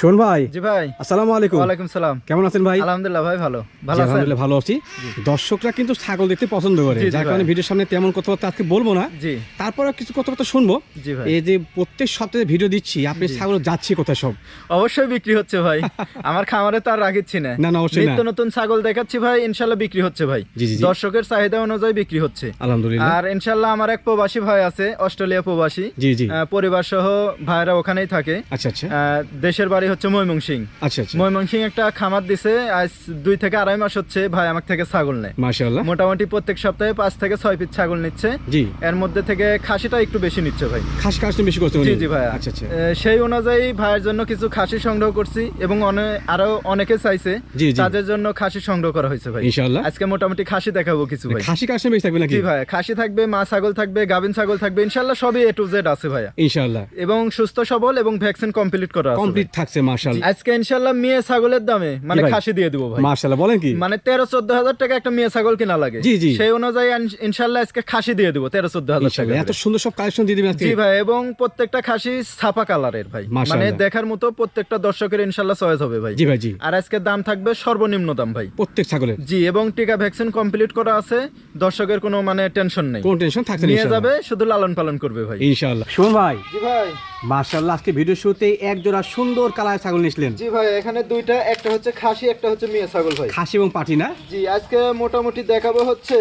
শোন ভাই জি ভাই। আসসালামু আলাইকুম। ওয়ালাইকুম সালাম। কেমন আছেন ভাই? আলহামদুলিল্লাহ ভাই ভালো। ভালো আলহামদুলিল্লাহ ভালো আছি। দর্শকরা কিন্তু ছাগল দেখতে পছন্দ করে। যার কারণে ভিডিওর সামনে তেমন কথাবার্তা আজকে বলব না। জি। তারপরে কিছু কথাবার্তা শুনব। জি ভাই। এই যে প্রত্যেক সপ্তাহে ভিডিও দিচ্ছি আপনি ছাগল যাচ্ছে কোথায় সব? অবশ্যই বিক্রি হচ্ছে ভাই। আমার খামারে তো আর রাখিচ্ছি না। না, না, অবশ্যই নিত্য নতুন ছাগল দেখাচ্ছি ভাই ইনশাল্লাহ বিক্রি হচ্ছে ভাই। দর্শকের চাহিদা অনুযায়ী বিক্রি হচ্ছে। আলহামদুলিল্লাহ। আর ইনশাল্লাহ আমার এক প্রবাসী ভাই আছে অস্ট্রেলিয়া প্রবাসী। জি জি। পরিবার সহ ভাইরা ওখানেই থাকে। আচ্ছা আচ্ছা। আহ, দেশের বাড়ি হচ্ছে ময়মনসিং। আচ্ছা আচ্ছা। ময়মনসিং একটা খামার দিছে আজ দুই থেকে আড়াই মাস হচ্ছে ভাই আমার থেকে ছাগল নেয়। মাশাআল্লাহ। মোটামুটি প্রত্যেক সপ্তাহে পাঁচ থেকে ছয় পিস ছাগল নিচ্ছে। জি। এর মধ্যে থেকে খাসিটা একটু বেশি নিচ্ছে ভাই। খাস খাস বেশি করতে জি জি ভাইয়া। আচ্ছা আচ্ছা। সেই অনুযায়ী ভাইয়ের জন্য কিছু খাসি সংগ্রহ করছি এবং আরও অনেকে চাইছে। তাদের জন্য খাসি সংগ্রহ করা হয়েছে ভাই। ইনশাআল্লাহ। আজকে মোটামুটি খাসি দেখাবো কিছু ভাই। খাসি কাশন বেশি থাকবে নাকি? জি ভাই খাসি থাকবে মা ছাগল থাকবে গাভিন ছাগল থাকবে ইনশাল্লাহ সবই এ টু জেড আছে ভাইয়া। ইনশাআল্লাহ। এবং সুস্থ সবল এবং ভ্যাকসিন কমপ্লিট করা আছে কমপ্লিট থাকছে ভাই। মাশাআল্লাহ আজকে ইনশাল্লাহ মেয়ে ছাগলের দামে মানে খাসি দিয়ে দিব ভাই। মাশাআল্লাহ বলেন কি? মানে তেরো চোদ্দ হাজার টাকা একটা মেয়ে ছাগল কিনা লাগে। জি, জি। সেই অনুযায়ী ইনশাল্লাহ আজকে খাসি দিয়ে দিব তেরো চোদ্দ হাজার টাকা এত সুন্দর সব কালেকশন দিয়ে দিবেন আজকে। জি ভাই এবং প্রত্যেকটা খাসি ছাপা কালারের ভাই। মানে দেখার মতো প্রত্যেকটা দর্শকের ইনশাল্লাহ চয়েস হবে ভাই। জি ভাই জি। আর আজকে দাম থাকবে সর্বনিম্ন দাম ভাই। প্রত্যেক ছাগলের। জি এবং টিকা ভ্যাকসিন কমপ্লিট করা আছে। দর্শকের কোনো মানে টেনশন নেই। কোন টেনশন থাকছে নিয়ে যাবে শুধু লালন পালন করবে ভাই। ইনশাআল্লাহ শোন ভাই। জি ভাই। মাশাআল্লাহ আজকে ভিডিও শুতে এক জোড়া সুন্দর কালার ছাগল নিয়েছিলেন। জি ভাই এখানে দুইটা একটা হচ্ছে খাসি একটা হচ্ছে মেয়ে ছাগল ভাই। খাসি এবং পাটি না? জি আজকে মোটামুটি দেখাবো হচ্ছে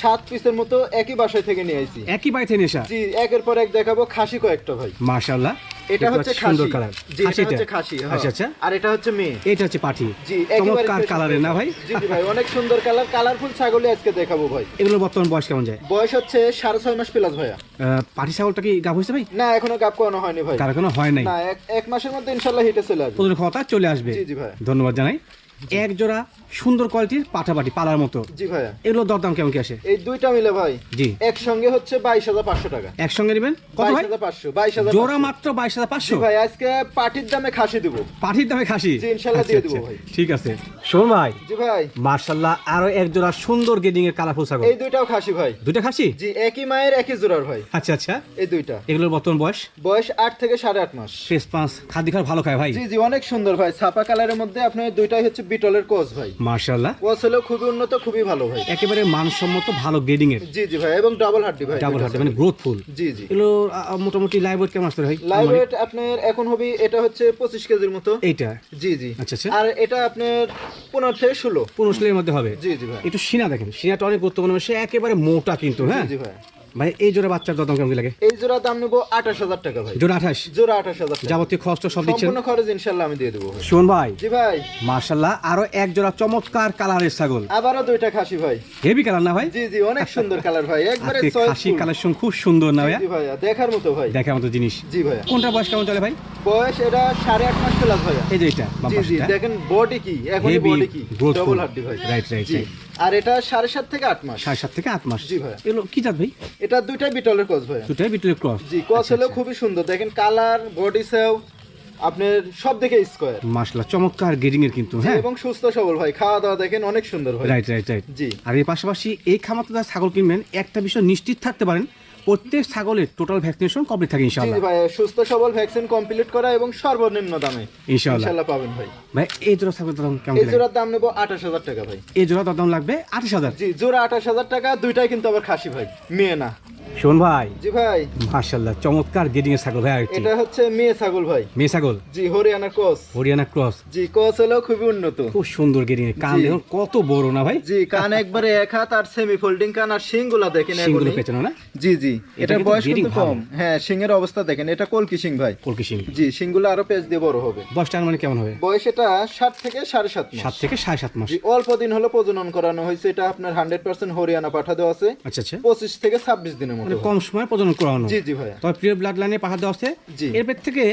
সাত পিসের মতো একই বাসায় থেকে নিয়ে আইছি। একই বাড়িতে নেশা জি একের পর এক দেখাবো খাসি কয়েকটা ভাই। মাশাআল্লাহ। এটা হচ্ছে সুন্দর কালার। জি এটা হচ্ছে খাসি হ্যাঁ। আচ্ছা আচ্ছা। আর এটা হচ্ছে মেয়ে। এটা হচ্ছে পাঠি। জি চমৎকার কালারে না ভাই? জি জি ভাই অনেক সুন্দর কালার কালারফুল ছাগলই আজকে দেখাবো ভাই। এগুলো বর্তমান বয়স কেমন যায়? বয়স হচ্ছে সাড়ে ছয় মাস প্লাস ভাইয়া। পাঠি ছাগলটা কি গাভ হয়েছে ভাই? না এখনও গাপ করানো হয়নি ভাই। কার হয় নাই। না এক- মাসের মধ্যে ইনশাল্লাহ হিটে চলে আসবে। কথা চলে আসবে। জি জি ভাই। ধন্যবাদ জানাই। এক জোড়া সুন্দর কোয়ালিটির পাঠাপাটি পালার মতো। জি ভাইয়া। এগুলো দরদাম কেমন কি আসে? এই দুইটা মিলে ভাই। জি। একসঙ্গে হচ্ছে বাইশ হাজার পাঁচশো টাকা। একসঙ্গে নেবেন? কত ভাই? পাঁচশো বাইশ হাজার জোড়া মাত্র বাইশ হাজার পাঁচশো? ভাই আজকে পাটির দামে খাসি দিব। পাঠির দামে খাসি? জি, ইনশাল্লাহ আচ্ছা, দিয়ে দেবো আচ্ছা। ভাই। ঠিক আছে। শোন ভাই জি ভাই। মার্শাল্লাহ আরও এক জোড়া সুন্দর গেডিং এর কালারফুল ছাগল এই দুইটাও খাসি ভাই। দুইটা খাসি? জি একই মায়ের একই জোড়ার ভাই। আচ্ছা আচ্ছা। এই দুইটা। এগুলোর বর্তমান বয়স? বয়স আট থেকে সাড়ে আট মাস। ফেস পাঁচ খাদ্য খাবার ভালো খায় ভাই। জি জি অনেক সুন্দর ভাই। ছাপা কালারের মধ্যে আপনার দুইটাই হচ্ছে বিটলের কোচ ভাই। কোচ খুবই উন্নত খুবই ভালো ভাই। একেবারে মানসম্মত ভালো গ্রেডিং এর। জি জি ভাই এবং ডাবল হাড্ডি ভাই ডাবল মানে গ্রোথফুল জি জি। এগুলো মোটামুটি লাইভ ওয়েট কেমন আসতে ভাই? লাইভ ওয়েট আপনার এখন হবে এটা হচ্ছে পঁচিশ কেজির মতো। এইটা? জি জি। আচ্ছা আচ্ছা। আর এটা আপনার পনেরো থেকে ষোলো। পনেরো ষোলোর মধ্যে হবে। জি জি ভাই। একটু সিনা দেখেন সিনাটা অনেক গুরুত্বপূর্ণ সে একেবারে মোটা কিন্তু হ্যাঁ? জি ভাই। ভাই এই জোড়া বাচ্চার দরদাম কেমন লাগে? এই জোড়া দাম নেব আঠাশ হাজার টাকা ভাই। জোড়া আঠাশ? জোড়া আঠাশ হাজার যাবতীয় খরচ সব দিচ্ছেন? সম্পূর্ণ খরচ ইনশাল্লাহ আমি দিয়ে দেবো ভাই। শোন ভাই। জি ভাই। মার্শাল্লাহ আরও এক জোড়া চমৎকার কালারের ছাগল। আবারও দুইটা খাসি ভাই। হেভি কালার না ভাই? জি জি অনেক সুন্দর কালার ভাই একবারে খাসি কালেকশন খুব সুন্দর না ভাইয়া? জি ভাইয়া দেখার মতো ভাই। দেখার মতো জিনিস। জি ভাইয়া। কোনটা বয়স কেমন চলে ভাই? বয়স এটা সাড়ে আট মাস প্লাস ভাইয়া। এই যে এটা জি জি দেখেন বডি কি? Heavy, বডি কি. ডবল হাড্ডি ভাই। জি। right. আর এটা সাড়ে সাত থেকে আট মাস। সাড়ে সাত থেকে আট মাস। জি ভাইয়া। এগুলো কি জাত ভাই? এটা দুইটাই বিটলের ক্রস ভাই দুইটাই বিটলের ক্রস জি ক্রস হলো খুবই সুন্দর। দেখেন কালার বডি সেও আপনার সব দিকে স্কয়ার মাসলা চমৎকার গেডিং এর কিন্তু হ্যাঁ? এবং সুস্থ সবল ভাই। খাওয়া দাওয়া দেখেন অনেক সুন্দর ভাই। রাইট রাইট রাইট জি। আর এই পাশাপাশি এই খামারতে যারা ছাগল কিনবেন একটা বিষয় নিশ্চিত থাকতে পারেন প্রত্যেক ছাগলের টোটাল ভ্যাকসিনেশন কমপ্লিট থাকে ইনশাআল্লাহ। ভাই সুস্থ সবল ভ্যাকসিন কমপ্লিট করা এবং সর্বনিম্ন দামে। ইনশাআল্লাহ। পাবেন ভাই। ভাই এই জোড়া ছাগলের দাম কেমন এই জোড়ার দাম নেব আঠাশ হাজার টাকা ভাই। এই জোড়া দাম লাগবে আঠাশ হাজার? জি জোড়া আঠাশ হাজার টাকা দুইটাই কিন্তু আবার খাসি ভাই। মেয়ে না। শোন ভাই। জি ভাই। মাশাআল্লাহ চমৎকার গেডিং এর ছাগল ভাই আরেকটি। এটা হচ্ছে মেয়ে ছাগল ভাই। মেয়ে ছাগল? জি হরিয়ানা কোচ হরিয়ানা ক্রস। জি কোচ হলেও খুবই উন্নত। খুব সুন্দর গেডিং এর। কান দেখুন কত বড় না ভাই? জি কান একবারে এক হাত আর সেমি ফোল্ডিং কান আর শিংগুলা দেখেন। পেছনে না? জি জি। এটা বয়স কিন্তু কম। হ্যাঁ সিংয়ের অবস্থা দেখেন। এটা কলকি সিং ভাই। কলকি সিং জি সিংগুলো আরও পেজ দিয়ে বড় হবে। বয়সটা মানে কেমন হবে? বয়স এটা সাত থেকে সাড়ে সাত সাত থেকে সাড়ে সাত মাস। জি অল্প দিন হলো প্রজনন করানো হয়েছে। এটা আপনার হান্ড্রেড পার্সেন্ট হরিয়ানা পাঠা দেওয়া আছে। আচ্ছা আচ্ছা। পঁচিশ থেকে ছাব্বিশ দিনের মতো। মানে কম সময়ে প্রজনন করানো। জি জি ভাই তবে প্রিয় ব্লাড লাইনে পাহাড় দেওয়া আছে। জি। এরপর থেকে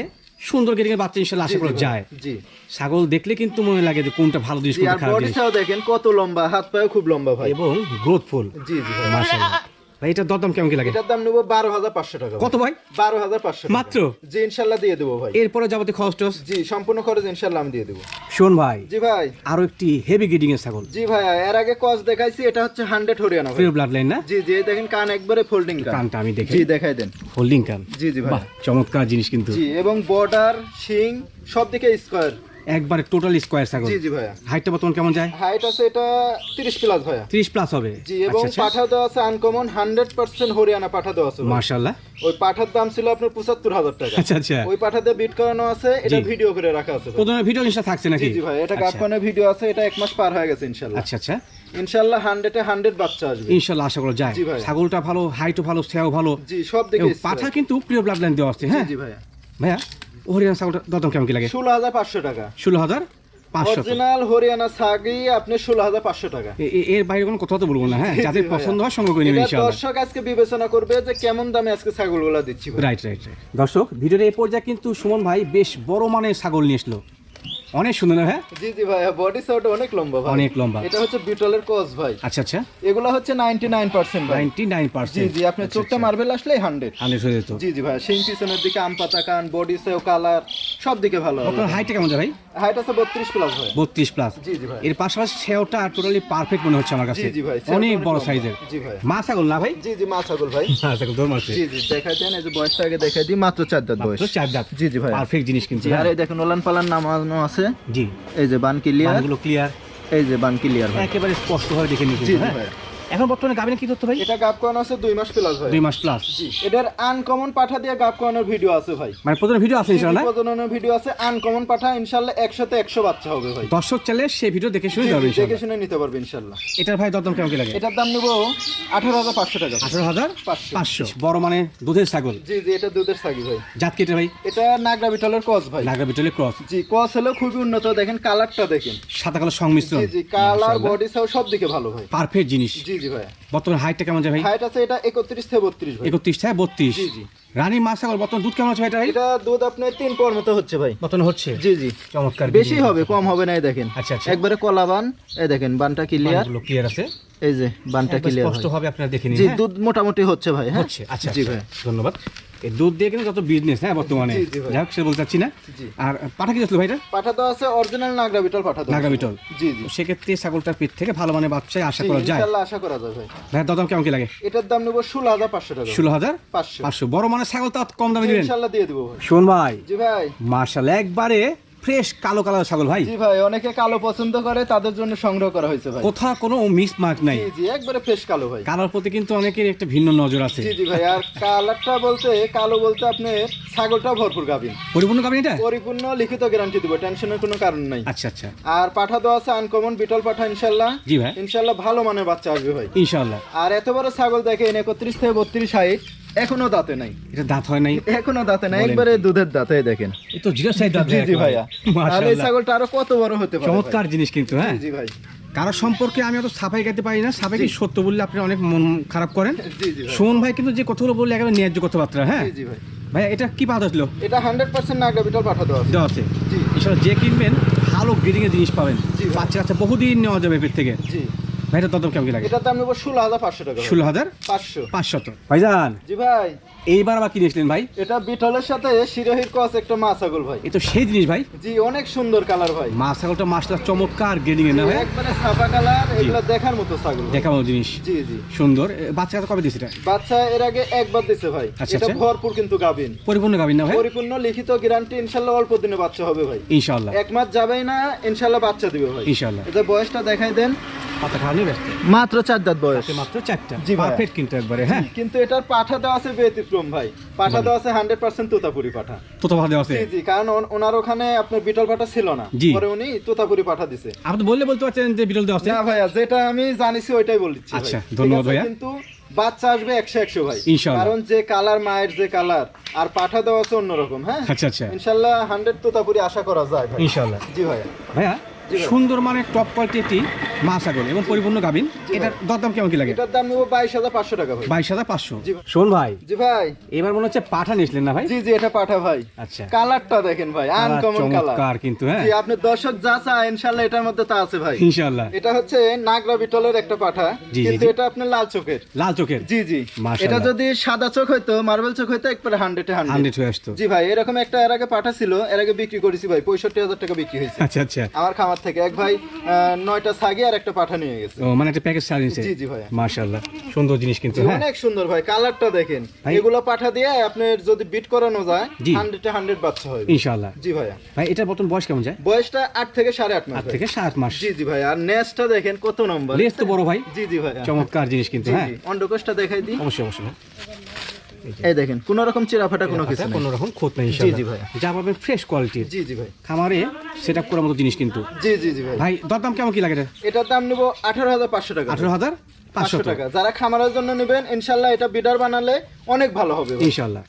সুন্দর গেটিং বাচ্চা ইনশাল্লাহ আশা করা যায়। জি। ছাগল দেখলে কিন্তু মনে লাগে যে কোনটা ভালো জিনিস কোনটা খারাপ জিনিস। দেখেন কত লম্বা হাত পায়ও খুব লম্বা ভাই। এবং গ্রোথফুল জি জি মাশাআল্লাহ। ভাই এটা দরদাম কেমন কি লাগে? এটার দাম নেব বারো হাজার পাঁচশো টাকা কত ভাই? বারো হাজার পাঁচশো মাত্র? জি ইনশাল্লাহ দিয়ে দেবো ভাই। এরপরে যাবতীয় খরচ টরচ? জি সম্পূর্ণ খরচ ইনশাল্লাহ আমি দিয়ে দেবো। শোন ভাই জি ভাই। আরও একটি হেভি গ্রিডিং এর ছাগল। জি ভাই এর আগে কস দেখাইছি এটা হচ্ছে হান্ড্রেড হরিয়ানা ভাই। ব্লাড লাইন না? জি জি দেখেন কান একবারে ফোল্ডিং কান। কানটা আমি দেখি জি দেখাই দেন। হোল্ডিং কান। জি জি ভাই। চমৎকার জিনিস কিন্তু। জি এবং বর্ডার শিং সব দিকে স্কোয়ার একবারে টোটাল স্কোয়ার ছাগল। জি জি ভাইয়া। হাইটটা বর্তমান কেমন যায়? হাইট আছে এটা তিরিশ প্লাস ভাইয়া। 30 প্লাস হবে। জি এবং আচ্ছা আচ্ছা। পাঠা দেওয়া আছে আনকমন হান্ড্রেড পার্সেন্ট হরিয়ানা পাঠা দেওয়া আছে মাশাআল্লাহ। ওই পাঠার দাম ছিল আপনার পঁচাত্তর হাজার টাকা। আচ্ছা আচ্ছা। ওই পাঠাতে বিট করানো আছে এটা ভিডিও করে রাখা আছে প্রথমে ভিডিও জিনিসটা থাকছে নাকি? জি ভাই এটা আচ্ছা। ভিডিও আছে এটা এক মাস পার হয়ে গেছে ইনশাল্লাহ আচ্ছা আচ্ছা। ইনশাল্লাহ হান্ড্রেডে হান্ড্রেড বাচ্চা আসবে। ইনশাআল্লাহ আশা করা যায়। ছাগলটা ভালো হাইটও ভালো সেও ভালো। জি সব এবং পাঠা কিন্তু প্রিয় ব্লাড লাইন দেওয়া আছে হ্যাঁ? জি ভাইয়া। ভাইয়া হরিয়ানা ছাগলটা দরদাম কেমন কি লাগে? ষোলো হাজার পাঁচশো টাকা। ষোলো হাজার অরিজিনাল হরিয়ানা ছাগি আপনি ষোলো হাজার পাঁচশো টাকা। এর বাইরে কোনো কথা তো বলব না হ্যাঁ? যাদের পছন্দ হয় সঙ্গে করে নেবেন দর্শক আজকে বিবেচনা করবে যে কেমন দামে আজকে ছাগলগুলা দিচ্ছি রাইট রাইট রাইট দর্শক ভিডিওর এই পর্যায়ে কিন্তু সুমন ভাই বেশ বড় মানের ছাগল নিয়ে আসলো। অনেক সুন্দর না হ্যাঁ জি জি ভাই বডি সাউট অনেক লম্বা ভাই। অনেক লম্বা। এটা হচ্ছে বিটলের কস ভাই। আচ্ছা আচ্ছা। এগুলো হচ্ছে নাইনটি নাইন পার্সেন্ট ভাই। নাইনটি নাইন জি জি আপনি চোখটা মার্বেল আসলেই হান্ড্রেড হান্ড্রেড হয়ে যেত। জি জি ভাই সিং পিছনের দিকে আম পাতা কান বডি সেও কালার সব দিকে ভালো আপনার হাইটটা কেমন ভাই? হাইট আছে বত্রিশ প্লাস ভাই। বত্রিশ প্লাস জি জি ভাই এর পাশাপাশি সেওটা টোটালি পারফেক্ট মনে হচ্ছে আমার কাছে। জি জি ভাই অনেক বড় সাইজের জি ভাই মা ছাগল না ভাই? জি জি মা ছাগল ভাই। মা ছাগল দৌড় মারছে জি জি দেখাই দেন এই যে বয়সটা আগে দেখাই দিই মাত্র চার দাঁত বয়স। মাত্র চার দাঁত। জি জি ভাই পারফেক্ট জিনিস কিন্তু আর হ্যাঁ। এই দেখুন ওলান পালান নামানো আছে। জি। এই যে বান ক্লিয়ার ক্লিয়ার এই যে বান ক্লিয়ার একেবারে স্পষ্ট ভাবে দেখে হ্যাঁ? ভাই। এখন বর্তমানে গাবিনে কি করতে ভাই? এটা গাপ করানো আছে দুই মাস প্লাস ভাই। দুই মাস প্লাস জি। এটার আনকমন পাঠা দিয়ে গাপ করানোর ভিডিও আছে ভাই। মানে প্রথমে ভিডিও আছে ইনশাআল্লাহ? প্রজননের ভিডিও আছে। আনকমন পাঠা ইনশাল্লাহ একসাথে একশো বাচ্চা হবে ভাই। দর্শক চাইলে সেই ভিডিও দেখে শুনে যাবে জি, দেখে শুনে নিতে পারবে ইনশাল্লাহ। এটার ভাই দরদাম কেমন কি লাগে? এটার দাম নেব আঠারো হাজার পাঁচশো টাকা। ভাই। আঠারো হাজার পাঁচশো। পাঁচশো। বড় মানে দুধের ছাগল। জি জি এটা দুধের সাগি ভাই। জাত কেটে ভাই? এটা নাগরা বিটলের কস ভাই। নাগরা বিটলে ক্রস জি কস হলো খুবই উন্নত। দেখেন কালারটা দেখেন। সাদা কালো সংমিশ্রণ। জি জি কালার বডি সব দিকে ভালো ভাই। পারফেক্ট জিনিস। জি। জি ভাই বর্তমানে হাইটটা কেমন যায় ভাই? হাইট আছে এটা একত্রিশ থেকে বত্রিশ ভাই। একত্রিশ থেকে বত্রিশ। জি জি। রানী ছাগল বর্তমান দুধ কেমন আছে ভাই এটা এটা দুধ আপনার পর মতো হচ্ছে ভাই। বর্তমানে হচ্ছে? জি জি। চমৎকার বেশি হবে কম হবে না এই দেখেন। আচ্ছা আচ্ছা। একবারে কলা বান এই দেখেন বানটা ক্লিয়ার ক্লিয়ার আছে। এই যে বানটা ক্লিয়ার স্পষ্ট হবে আপনারা দেখে নিন জি হ্যাঁ? দুধ মোটামুটি হচ্ছে ভাই হ্যাঁ? হচ্ছে আচ্ছা জি আচ্ছা, ভাই। ধন্যবাদ। এই দুধ দিয়ে কিন্তু যত বিজনেস হ্যাঁ বর্তমানে। যাই হোক সে বলতে চাচ্ছি না। আর পাঠা কি আসলো ভাইটা পাঠা তো আছে অরিজিনাল নাগরা বিটল পাঠা নাগরা বিটল। জি জি। সেক্ষেত্রে ছাগলটার পিঠ থেকে ভালো মানে বাচ্চায় আশা করা যায়। আশা করা যায় ভাই। কেমন কি লাগে? এটার দাম নেব ষোলো হাজার পাঁচশো টাকা। ষোলো হাজার পাঁচশো। পাঁচশো। বড় মানে ছাগল তো কম দামে দিবেন? দিয়ে দেবো শোন ভাই জি ভাই। মার্শাল একবারে ফ্রেশ কালো কালার ছাগল ভাই। জি ভাই অনেকে কালো পছন্দ করে তাদের জন্য সংগ্রহ করা হয়েছে ভাই। কোথাও কোনো মিস মার্ক নাই। জি জি একবারে ফ্রেশ কালো ভাই। কালার প্রতি কিন্তু অনেকের একটা ভিন্ন নজর আছে। জি জি ভাই আর কালারটা বলতে কালো বলতে আপনি ছাগলটা ভরপুর গাবিন পরিপূর্ণ গাবেন এটা? পরিপূর্ণ লিখিত গ্যারান্টি দেবো টেনশনের কোনো কারণ নাই। আচ্ছা আচ্ছা। আর পাঠা দেওয়া আছে আনকমন বিটল পাঠা ইনশাল্লাহ। জি ভাই। ইনশাল্লাহ ভালো মানের বাচ্চা আসবে ভাই। ইনশাআল্লাহ আর এত বড় ছাগল দেখেন একত্রিশ থেকে বত্রিশ হাইট এখনও দাঁতে নাই। এটা দাঁত হয় নাই। এখনও দাঁতে নাই একবারে দুধের দাঁতে দেখেন। তো জিরো দাঁত জি জি ভাইয়া। এই ছাগলটা আরও কত বড় হতে পারে চমৎকার জিনিস কিন্তু হ্যাঁ। জি, ভাই। কারও সম্পর্কে আমি অত সাফাই গাইতে পারি না। সাফাই কি সত্য বললে আপনি অনেক মন খারাপ করেন? জি ভাই। কিন্তু যে কথাগুলো বললে একেবারে ন্যায্য কথাবার্তা হ্যাঁ? জি ভাই। ভাই এটা কি পাওয়া ছিল এটা হান্ড্রেড পার্সেন্ট নাগরা বিটল পাঠা দেওয়া দেওয়া আছে। এছাড়া যে কিনবেন ভালো ব্রিডিং এর জিনিস পাবেন। বাচ্চা কাচ্চা বহুদিন নেওয়া যাবে এর থেকে। জি। ভাই এটা কেমন লাগে? এটার দাম নেব ষোলো হাজার পাঁচশো টাকা ষোলো হাজার পাঁচশো। পাঁচশত ভাইজান জি ভাই। এইবার আবার কিনেছিলেন ভাই? এটা বিটলের সাথে শিরোহির কস একটা মা ছাগল ভাই। এ সেই জিনিস ভাই। জি অনেক সুন্দর কালার ভাই। মা ছাগলটা মাছটা চমৎকার গ্রেডিং এর না ভাই? একবারে সাদা কালার এগুলো দেখার মতো ছাগল ভাই। মতো জিনিস। জি জি। সুন্দর। বাচ্চা কবে এটা? বাচ্চা এর আগে একবার দিছে ভাই। আচ্ছা, এটা আচ্ছা। ভরপুর কিন্তু গাবিন পরিপূর্ণ গাবিন না ভাই? পরিপূর্ণ লিখিত গ্যারান্টি ইনশাল্লাহ অল্প দিনে বাচ্চা হবে ভাই। ইনশাআল্লাহ এক মাস যাবেই না ইনশাল্লাহ বাচ্চা দিবে ভাই। ইনশাআল্লাহ এটা বয়সটা দেখাই দেন। পাতা মাত্র চার দাঁত বয়স। মাত্র চারটা। জি পারফেক্ট কিন্তু একবারে হ্যাঁ? কিন্তু এটার পাঠা দেওয়া আছে ব্যতিক্রম ভাই। পাঠা দেওয়া আছে হান্ড্রেড পার্সেন্ট তোতাপুরি পাঠা। তো তো দেওয়া আছে? জি জি কারণ ওনার ওখানে আপনার বিটল পাঠা ছিল না। পরে উনি তোতাপুরি পাঠা দিছে। আপনি বললে বলতে পারছেন যে বিরল দেওয়া আছে? না ভাইয়া যেটা আমি জানিছি ওইটাই বলছি আচ্ছা, ধন্যবাদ ভাইয়া। কিন্তু বাচ্চা আসবে একশো একশো ভাই। কারণ যে কালার মায়ের যে কালার আর পাঠা দেওয়া আছে অন্যরকম হ্যাঁ? আচ্ছা আচ্ছা। ইনশাল্লাহ হান্ড্রেড তোতাপুরি আশা করা যায় ভাই। ইনশাআল্লাহ। জি ভাইয়া। ভাইয়া ভাই। সুন্দর মানে টপ কোয়ালিটি একটি মা ছাগল এবং পরিপূর্ণ গাভিন। এটার দরদাম কেমন কি লাগে? এটার দাম নেব বাইশ হাজার পাঁচশো টাকা ভাই। বাইশ হাজার পাঁচশো। শোন ভাই জি ভাই। এবার মনে হচ্ছে পাঠা নিয়েছিলেন না ভাই? জি জি এটা পাঠা ভাই। আচ্ছা। কালারটা দেখেন ভাই আনকমন কালার। কিন্তু হ্যাঁ। জি আপনি দর্শক যা চা ইনশাল্লাহ এটার মধ্যে তা আছে ভাই। ইনশাল্লাহ এটা হচ্ছে নাগরা বিটলের একটা পাঠা কিন্তু এটা আপনার লাল চোখের। লাল চোখের? জি জি। এটা যদি সাদা চোখ হইতো মার্বেল চোখ হইতো একবারে হান্ড্রেড হান্ড্রেড হয়ে আসতো। জি ভাই এরকম একটা এর আগে পাঠা ছিল এর আগে বিক্রি করেছি ভাই পঁয়ষট্টি হাজার টাকা বিক্রি হয়েছে। আচ্ছা আচ্ছা। আমার খামার থেকে। এক ভাই নয়টা ছাগি আর একটা পাঠা নিয়ে গেছে। ও মানে একটা প্যাকেজ সার্ভিস জি জি ভাই মাশাআল্লাহ। সুন্দর জিনিস কিন্তু হ্যাঁ। অনেক সুন্দর ভাই কালারটা দেখেন। এগুলো পাঠা দিয়ে আপনার যদি বিট করানো যায় জি। হান্ড্রেড হান্ড্রেড বাচ্চা হবে ইনশাআল্লাহ। জি ভাইয়া। ভাই এটার বর্তমান বয়স কেমন যায়? বয়সটা আট থেকে সাড়ে আট মাস আট ভাই। থেকে সাত মাস। জি জি ভাই আর নেসটা দেখেন কত নম্বর। লেস তো বড় ভাই। জি জি ভাই চমৎকার জিনিস কিন্তু হ্যাঁ। অন্ডকোষটা দেখাই দিই। অবশ্যই অবশ্যই। এই দেখেন কোন রকম চিরাফাটা কোনো কিছু কোনো রকম নেই জি, জি ভাই। যা পাবেন ফ্রেশ কোয়ালিটির জি জি ভাই। খামারে সেট আপ করার মতো জিনিস কিন্তু। জি জি জি ভাই। ভাই দরদাম কেমন কি লাগে এটার দাম নেব আঠারো হাজার পাঁচশো টাকা। আঠারো হাজার পাঁচশো টাকা। যারা খামারের জন্য নেবেন ইনশাল্লাহ এটা বিডার বানালে অনেক ভালো হবে ইনশাল্লাহ ইনশাআল্লাহ।